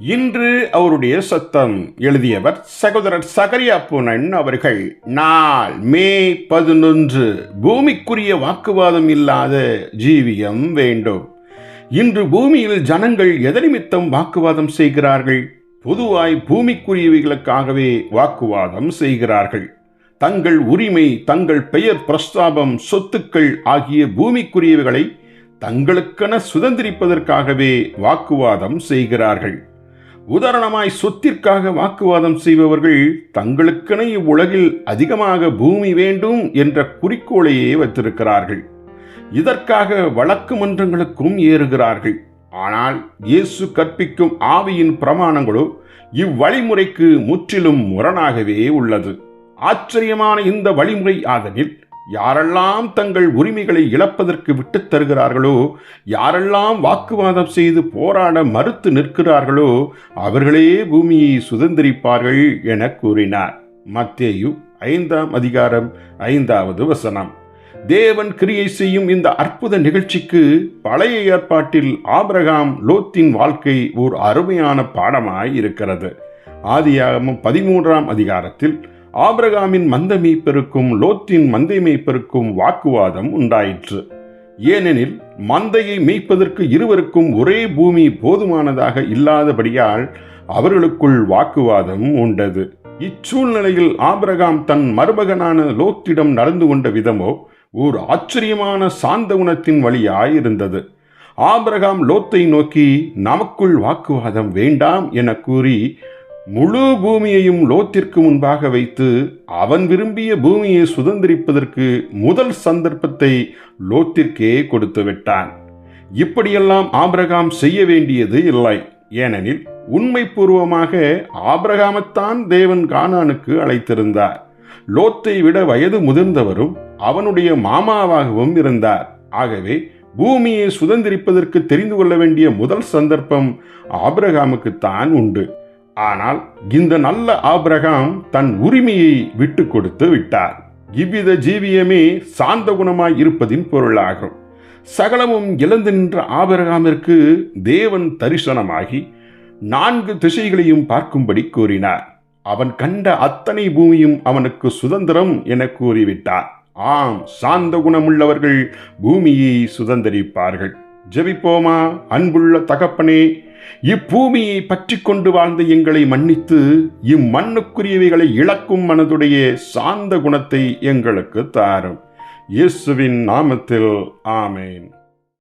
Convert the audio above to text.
இன்று அவருடைய சத்தம் எழுதியவர் சகோதரர் சகரியா புனன் அவர்கள் நாள் மே பதினொன்று பூமிக்குரிய வாக்குவாதம் இல்லாத ஜீவியம் வேண்டும். இன்று பூமியில் ஜனங்கள் எதனிமித்தம் வாக்குவாதம் செய்கிறார்கள்? பொதுவாய் பூமிக்குரியவைகளுக்காகவே வாக்குவாதம் செய்கிறார்கள். தங்கள் உரிமை தங்கள் பெயர் பிரஸ்தாபம் சொத்துக்கள் ஆகிய பூமிக்குரியவைகளை தங்களுக்கென சுதந்திரிப்பதற்காகவே வாக்குவாதம் செய்கிறார்கள். உதாரணமாய் சொத்திற்காக வாக்குவாதம் செய்பவர்கள் தங்களுக்கென இவ்வுலகில் அதிகமாக பூமி வேண்டும் என்ற குறிக்கோளையே வைத்திருக்கிறார்கள். இதற்காக வழக்கு மன்றங்களுக்கும் ஏறுகிறார்கள். ஆனால் இயேசு கற்பிக்கும் ஆவியின் பிரமாணங்களோ இவ்வழிமுறைக்கு முற்றிலும் முரணாகவே உள்ளது. ஆச்சரியமான இந்த வழிமுறை ஆதனில் யாரெல்லாம் தங்கள் உரிமைகளை இழப்பதற்கு விட்டுத் தருகிறார்களோ யாரெல்லாம் வாக்குவாதம் செய்து போராட மறுத்து நிற்கிறார்களோ அவர்களே பூமியை சுதந்திரிப்பார்கள் என கூறினார். மத்தேயு ஐந்தாம் அதிகாரம் ஐந்தாவது வசனம். தேவன் கிரியை செய்யும் இந்த அற்புத நிகழ்ச்சிக்கு பழைய ஏற்பாட்டில் ஆபிரகாம் லோத்தின் வாழ்க்கை ஓர் அருமையான பாடமாய் இருக்கிறது ஆதியாகமும் பதிமூன்றாம் அதிகாரத்தில் ஆபிரகாமின் மந்த மீட்பெருக்கும் லோத்தின் மந்தை மீட்பெருக்கும் வாக்குவாதம் உண்டாயிற்று. ஏனெனில் மந்தையை மெய்ப்பதற்கு இருவருக்கும் ஒரே பூமி போதுமானதாக இல்லாதபடியால் அவர்களுக்குள் வாக்குவாதம் உண்டது. இச்சூழ்நிலையில் ஆபிரகாம் தன் மருமகனான லோத்திடம் நடந்து கொண்ட விதமோ ஓர் ஆச்சரியமான சாந்த குணத்தின் வழியாய் இருந்தது. ஆபிரகாம் லோத்தை நோக்கி நமக்குள் வாக்குவாதம் வேண்டாம் என கூறி முழு பூமியையும் லோத்திற்கு முன்பாக வைத்து அவன் விரும்பிய பூமியை சுதந்திரிப்பதற்கு முதல் சந்தர்ப்பத்தை லோத்திற்கே கொடுத்து விட்டான். இப்படியெல்லாம் ஆபிரகாம் செய்ய வேண்டியது இல்லை. ஏனெனில் உண்மைபூர்வமாக ஆபிரகாமத்தான் தேவன் கானானுக்கு அழைத்திருந்தார். லோத்தை விட வயது முதிர்ந்தவரும் அவனுடைய மாமாவாகவும் இருந்தார். ஆகவே பூமியை சுதந்திரிப்பதற்கு தெரிந்து கொள்ள வேண்டிய முதல் சந்தர்ப்பம் ஆபிரகாமுக்குத்தான் உண்டு. ஆனால் இந்த நல்ல ஆபிரகாம் தன் உரிமையை விட்டு கொடுத்து விட்டார். இவ்வித ஜீவியமே சாந்த குணமாய் இருப்பதின் பொருளாகும். சகலமும் இழந்து நின்ற ஆபிரகாமிற்கு தேவன் தரிசனமாகி நான்கு திசைகளையும் பார்க்கும்படி கூறினார். அவன் கண்ட அத்தனை பூமியும் அவனுக்கு சுதந்திரம் என கூறிவிட்டார். ஆம் சாந்த குணமுள்ளவர்கள் பூமியை சுதந்திரிப்பார்கள். ஜெபிப்போமா அன்புள்ள தகப்பனே இப்பூமியை பற்றி கொண்டு வாழ்ந்த எங்களை மன்னித்து இம்மண்ணுக்குரியவைகளை இழக்கும் மனதுடைய சாந்த குணத்தை எங்களுக்கு தாரும். இயேசுவின் நாமத்தில் ஆமேன்.